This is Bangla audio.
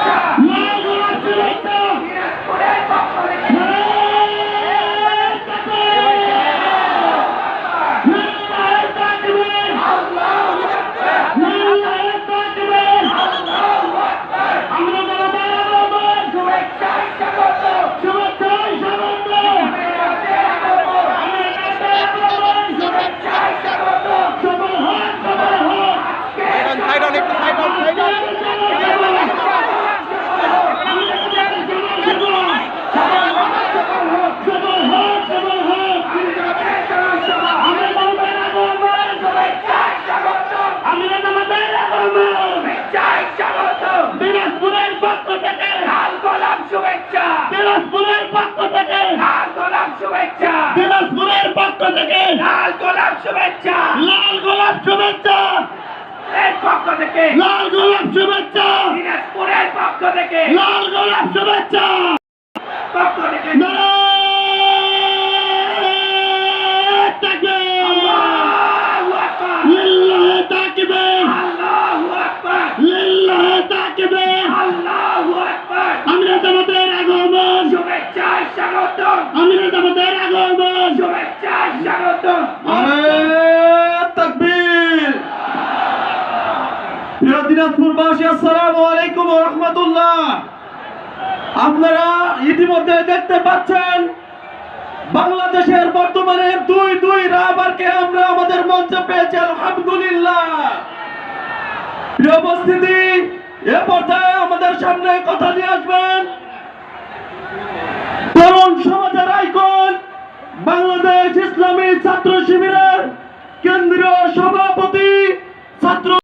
লাল গোলাপ শুভেচ্ছা দিনাজপুরের পক্ষ থেকে নারায়ণ তাকবীর! আল্লাহু আকবার নারায়ণ তাকবীর! আল্লাহু আকবার আমরা জনতার আগমন! শুভেচ্ছায় স্বাগত শুভেচ্ছায় স্বাগত! মেয়েদের আগমন আমরা জনতার আগমন! শুভেচ্ছায় স্বাগত সফল হোক, সফল হোক! সাইড অন একটু সাইড অন সাইড অন সফল হোক, সফল হোক! আমরা জনতার আগমন! শুভেচ্ছায় স্বাগত আমরা জনতার আগমন! শুভেচ্ছায় স্বাগত দিনাজপুরের পক্ষ থেকে লাল গোলাপ শুভেচ্ছা। দিনাজপুরের পক্ষ থেকে লাল গোলাপ শুভেচ্ছা। দিনাজপুরের পক্ষ থেকে লাল গোলাপ শুভেচ্ছা। লাল গোলাপ শুভেচ্ছা। এর পক্ষ থেকে লাল গোলাপ শুভেচ্ছা। দিনাজপুরের পক্ষ থেকে লাল গোলাপ শুভেচ্ছা। শুভেচ্ছায় স্বাগত আমরা জামাতের আগমন শুভেচ্ছায় স্বাগত তাকবীর। প্রিয় দিনাজপুরবাসী আসসালামু আলাইকুম ওয়া রাহমাতুল্লাহ। আপনারা ইতিমধ্যে দেখতে পাচ্ছেন বাংলাদেশের বর্তমানে দুই দুই রাবারকে আমরা আমাদের মঞ্চে পেয়েছি আলহামদুলিল্লাহ। প্রিয় উপস্থিতি এ পর্যায়ে আমাদের সামনে কথা নিয়ে আসবেন ছাত্র শিবিরের কেন্দ্রীয় সভাপতি